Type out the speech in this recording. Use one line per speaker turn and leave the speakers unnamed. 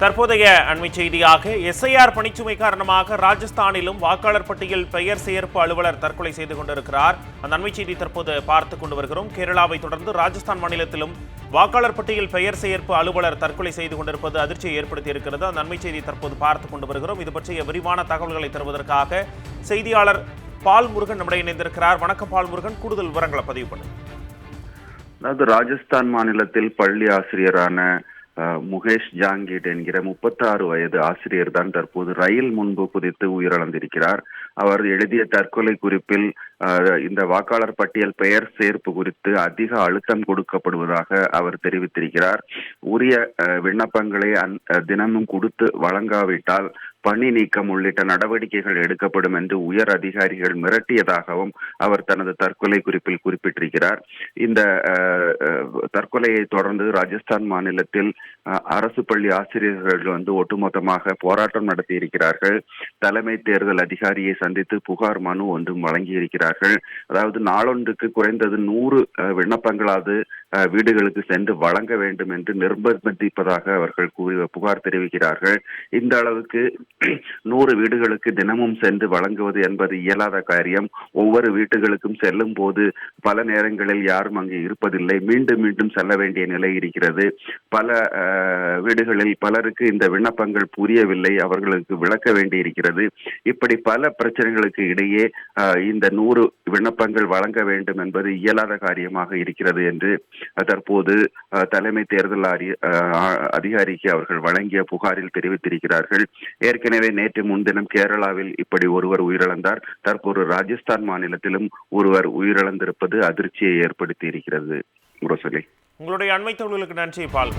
தற்போதைய அண்மை செய்தியாக எஸ்ஐஆர் பணிச்சுமை காரணமாக ராஜஸ்தானிலும் வாக்காளர் பட்டியல் பெயர் சேர்ப்பு அலுவலர் தற்கொலை செய்து கொண்டிருக்கிறார். அந்த அண்மை செய்தி தற்போது பார்த்து கொண்டு வருகிறோம். கேரளாவை தொடர்ந்து ராஜஸ்தான் மாநிலத்திலும் வாக்காளர் பட்டியல் பெயர் சேர்ப்பு அலுவலர் தற்கொலை செய்து கொண்டிருப்பது அதிர்ச்சியை ஏற்படுத்தி இருக்கிறது அந்த அண்மை செய்தி தற்போது பார்த்து கொண்டு வருகிறோம். இது பற்றிய விரிவான தகவல்களை தருவதற்காக செய்தியாளர் பால் முருகன் நம்முடைய இணைந்திருக்கிறார். வணக்கம் பால் முருகன். கூடுதல் விவரங்களை பதிவு பண்ணுங்க.
அதாவது ராஜஸ்தான் மாநிலத்தில் பள்ளி ஆசிரியரான முகேஷ் ஜாங்கீட் என்கிற முப்பத்தாறு வயது ஆசிரியர் தான் தற்போது ரயில் முன்பு குதித்து உயிரிழந்திருக்கிறார். அவர் எழுதிய தற்கொலை குறிப்பில் இந்த வாக்காளர் பட்டியல் பெயர் சேர்ப்பு குறித்து அதிக அழுத்தம் கொடுக்கப்படுவதாக அவர் தெரிவித்திருக்கிறார். உரிய விண்ணப்பங்களை அந்- தினமும் கொடுத்து வழங்காவிட்டால் பணி நீக்கம் உள்ளிட்ட நடவடிக்கைகள் எடுக்கப்படும் என்று உயர் அதிகாரிகள் மிரட்டியதாகவும் அவர் தனது தற்கொலை குறிப்பில் குறிப்பிட்டிருக்கிறார். இந்த தற்கொலையை தொடர்ந்து ராஜஸ்தான் மாநிலத்தில் அஹ், அரசு பள்ளி ஆசிரியர்கள் வந்து ஒட்டுமொத்தமாக போராட்டம் நடத்தி இருக்கிறார்கள் தலைமை தேர்தல் அதிகாரியை சந்தித்து புகார் மனு ஒன்றும் வழங்கியிருக்கிறார்கள். அதாவது நாளொன்றுக்கு குறைந்தது நூறு அஹ், விண்ணப்பங்களாவது வீடுகளுக்கு சென்று வழங்க வேண்டும் என்று நிர்பந்திப்பதாக அவர்கள் கூறி புகார் தெரிவிக்கிறார்கள். இந்த அளவுக்கு நூறு வீடுகளுக்கு தினமும் சென்று வழங்குவது என்பது இயலாத காரியம். ஒவ்வொரு வீட்டுகளுக்கும் செல்லும் போது பல நேரங்களில் யாரும் அங்கு இருப்பதில்லை. மீண்டும் மீண்டும் செல்ல வேண்டிய நிலை இருக்கிறது. பல வீடுகளில் பலருக்கு இந்த விண்ணப்பங்கள் புரியவில்லை. அவர்களுக்கு விளக்க வேண்டி இருக்கிறது இப்படி பல பிரச்சனைகளுக்கு இடையே இந்த நூறு விண்ணப்பங்கள் வழங்க வேண்டும் என்பது இயலாத காரியமாக இருக்கிறது என்று தற்போது தலைமை தேர்தல் அதிகாரிக்கு அவர்கள் வழங்கிய புகாரில் தெரிவித்திருக்கிறார்கள். ஏற்கனவே நேற்று முன்தினம் கேரளாவில் இப்படி ஒருவர் உயிரிழந்தார். தற்போது ராஜஸ்தான் மாநிலத்திலும் ஒருவர் உயிரிழந்திருப்பது அதிர்ச்சியை ஏற்படுத்தி இருக்கிறது முரசொலி.
உங்களுடைய அண்மை தொழிலுக்கு நன்றி பால்